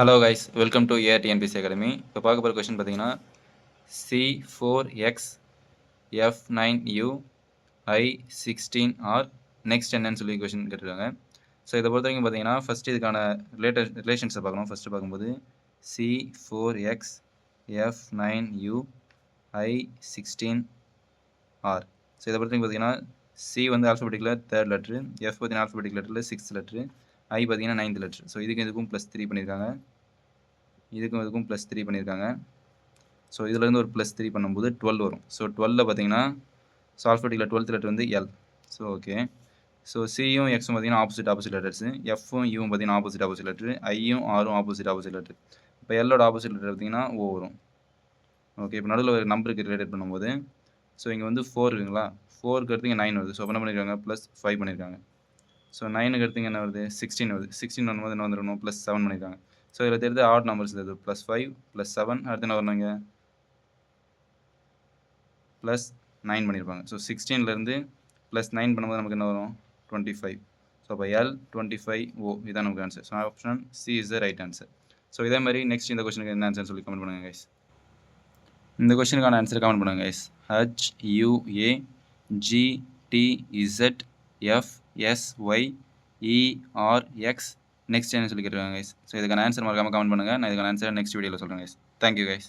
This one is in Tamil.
Hello guys welcome to AR TNPSC academy இப்போ பார்க்க போகிற கொஷின் பார்த்தீங்கன்னா C four X F nine U I sixteen R next என்னன்னு சொல்லி கொஷின் கேட்டிருக்காங்க. ஸோ இதை பொறுத்த வரைக்கும் பார்த்தீங்கன்னா ஃபஸ்ட் இதுக்கான ரிலேட்டட் ரிலேஷன்ஸை பார்க்கணும். ஃபஸ்ட்டு பார்க்கும்போது C four X F nine U I sixteen R so இதை பொறுத்த வரைக்கும் பார்த்தீங்கன்னா சி வந்து ஆல்ஃபபெட்டிக்கில் தேர்ட் லெட்ரு எஃப் பார்த்தீங்கன்னா ஆல்ஃபபெட்டிக் லெட்டரில் சிக்ஸ்த் லெட்ரு ஐ பார்த்தீங்கன்னா நைன்த் லெட்ரு ஸோ இதுக்கும் இதுக்கும் ப்ளஸ் த்ரீ பண்ணியிருக்காங்க. இதுக்கும் இதுக்கும் ப்ளஸ் த்ரீ பண்ணியிருக்காங்க. ஸோ இதுலேருந்து ஒரு ப்ளஸ் த்ரீ பண்ணும்போது டுவெல் வரும். ஸோ டுவெல்லில் பார்த்தீங்கன்னா ஸோ ஆல்ஃபபெட்டிக்கில் டுவெல்த் லெட்டர் வந்து எல் ஸோ ஓகே ஸோ சியும் எக்ஸும் பார்த்தீங்கன்னா ஆப்போசிட் ஆப்போசிட் லெட்டர்ஸு எஃப்பும் யூவும் பார்த்தீங்கன்னா ஆப்போசிட் ஆப்போசிட் லெட்ரு ஐயும் ஆரும் ஆப்போசிட் ஆப்போசிட் லெட்ரு இப்போ எல்லோட ஆப்போசிட் லெட்டர் பார்த்தீங்கன்னா ஓ வரும். ஓகே இப்போ நடுவில் ஒரு நம்பருக்கு ரிலேட்டட் பண்ணும்போது. ஸோ இங்கே வந்து ஃபோர் இருக்குங்களா? ஃபோருக்கு அடுத்து இங்கே நைன் வருது. ஸோ என்ன பண்ணியிருக்காங்க ப்ளஸ் ஃபைவ் பண்ணியிருக்காங்க ஸோ நைனுக்கு அடுத்து என்ன வருது? சிக்ஸ்டீன் வருது. சிக்ஸ்டீன் வரும்போது என்ன வந்துடணும் ப்ளஸ் செவன் பண்ணியிருக்காங்க ஸோ இதில் தெரிஞ்ச ஆட் நம்பர்ஸ் இது. ப்ளஸ் ஃபைவ் ப்ளஸ் செவன் அடுத்து என்ன வரணுங்க ப்ளஸ் நைன் பண்ணியிருப்பாங்க ஸோ சிக்ஸ்டீன்லேருந்து ப்ளஸ் நைன் பண்ணும்போது நமக்கு என்ன வரும்? டுவெண்ட்டி ஃபைவ் ஸோ அப்போ எல் டுவெண்ட்டி ஃபைவ் ஓ இதான் நமக்கு answer so option C is the right answer so இதே மாதிரி நெக்ஸ்ட் இந்த கொஸ்டினுக்கு என்ன ஆன்சர் சொல்லி கமெண்ட் பண்ணுங்கள் கைஸ் இந்த கொஸ்டினுக்கான ஆன்சர் கமெண்ட் பண்ணுங்கள் guys H UA GTZ F SY ERX next என்ன சொல்லி கேட்டுருக்காங்க கைஸ் ஸோ இதுக்கான ஆன்சர் மறக்காமல் கமெண்ட் பண்ணுங்கள் நான் இதுக்கான ஆன்சர் நெக்ஸ்ட் வீடியோவில் சொல்கிறேன் கைஸ் தேங்க்யூ கைஸ்